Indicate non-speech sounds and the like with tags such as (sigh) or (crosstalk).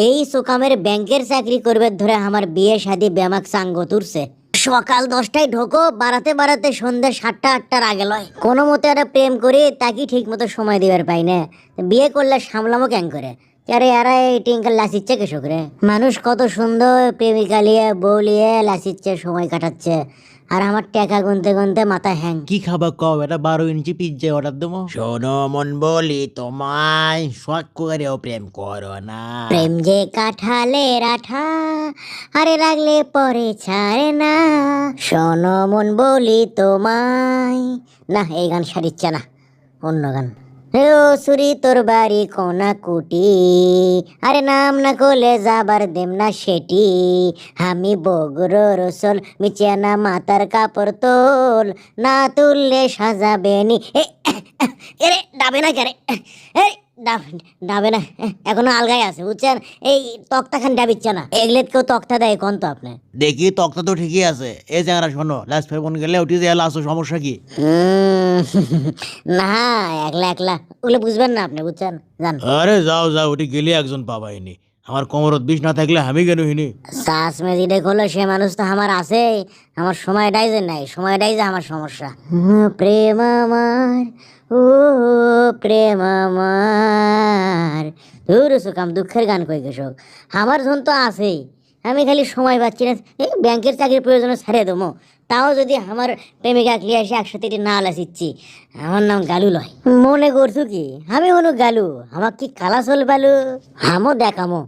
এই সোকামের ব্যাংকের চাকরি করবে ধরে আমার বিয়ে শাদি ব্যামাক সাঙ্গ তুরছে। সকাল দশটায় ঢোকো বাড়াতে বাড়াতে সন্ধ্যে সাতটা, আটটার আগে লয়। কোনো মতে একটা প্রেম করি তাকে ঠিক মতো সময় দিবার পাই না? বিয়ে করলে সামলামো ক্যাং করে আরে এরা এই টিঙ্কার লাসিচ্ছে কেসক রে মানুষ কত সুন্দর প্রেমিকা লিয়ে বউ লিয়ে লাসিচ্ছে সময় কাটাচ্ছে। আর আমার টাকা গুনতে গুনতে মাথা হ্যাং। কি খাবা কও এটা বারো ইঞ্চি পিজ্জা অর্ডার দেবো। শোনো মন বলি তোমায় শখ করেও প্রেম করো না। প্রেম যে কাঠালে রাঠা আরে রাখলে পরে ছাড়ে না। শোনো মন বলি তোমায় না এই গান সারিচ্ছে না অন্য গান। ও সুরি তোর বাড়ি কোনা কুটি আরে নাম না কোলে যাবার দেম না সেটি। আমি বগর রসল না মাতার কাপড় তোল। না তুললে সাজাবেনি। এরে, ডাবে না কেরে ডাব- না এখনও আলগায় আছে বুঝছেন? এই ডাবিচ্ছে না কেউ তক্তা দেয় কোন তো আপনি? দেখি তক্তা তো ঠিকই আছে। এই জায়গাটা শোনো লাস্ট ফের ফোন গেলে উঠি যায় লাস্ট সমস্যা কি? (laughs) না একলা একলা ওগুলো বুঝবেন না আপনি বুঝছেন? জান আরে যাও যাও উঠে গেলে একজন পাবাইনি আমার কোমরত বিষ না থাকলে আমি কেন হিনি শ্বাস মেজিডে হলো সে মানুষ তো আমার আছে আমার সময়টাই যে নাই, সময়টাই যে আমার সমস্যা। প্রেম আমার, ও প্রেম আমার। দূর সুকাম, দুঃখের গান কই কৃষক আমার ধন তো আছেই। আমি খালি সময় পাচ্ছি না। এই ব্যাংকের চাকরির প্রয়োজনে ছেড়ে দেবো। তাও যদি আমার প্রেমিকা ক্লিয়ে আসে একসাথে এটি না লাসিচ্ছি। আমার নাম গালু লয়। মনে করছ কি? আমি হনু গালু। আমার কি কালাসল বালু হামো দেখামো।